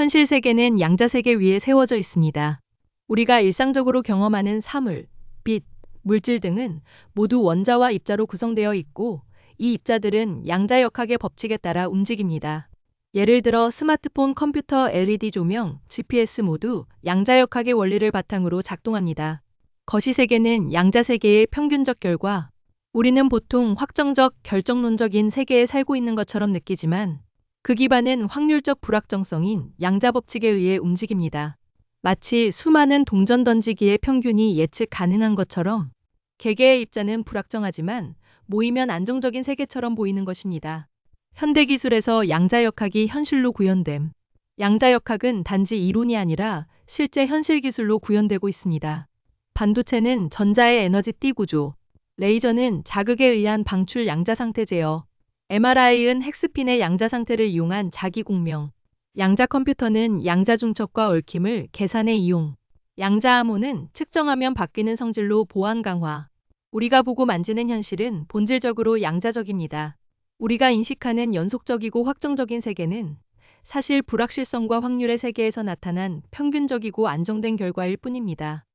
현실 세계는 양자 세계 위에 세워져 있습니다. 우리가 일상적으로 경험하는 사물, 빛, 물질 등은 모두 원자와 입자로 구성되어 있고 이 입자들은 양자 역학의 법칙에 따라 움직입니다. 예를 들어 스마트폰, 컴퓨터, LED 조명, GPS 모두 양자 역학의 원리를 바탕으로 작동합니다. 거시 세계는 양자 세계의 평균적 결과, 우리는 보통 확정적, 결정론적인 세계에 살고 있는 것처럼 느끼지만 그 기반은 확률적 불확정성인 양자 법칙에 의해 움직입니다. 마치 수많은 동전 던지기의 평균이 예측 가능한 것처럼 개개의 입자는 불확정하지만 모이면 안정적인 세계처럼 보이는 것입니다. 현대 기술에서 양자역학이 현실로 구현됨. 양자역학은 단지 이론이 아니라 실제 현실 기술로 구현되고 있습니다. 반도체는 전자의 에너지 띠 구조, 레이저는 자극에 의한 방출 양자 상태 제어, MRI은 핵스핀의 양자 상태를 이용한 자기 공명, 양자 컴퓨터는 양자 중첩과 얽힘을 계산에 이용, 양자 암호는 측정하면 바뀌는 성질로 보안 강화. 우리가 보고 만지는 현실은 본질적으로 양자적입니다. 우리가 인식하는 연속적이고 확정적인 세계는 사실 불확실성과 확률의 세계에서 나타난 평균적이고 안정된 결과일 뿐입니다.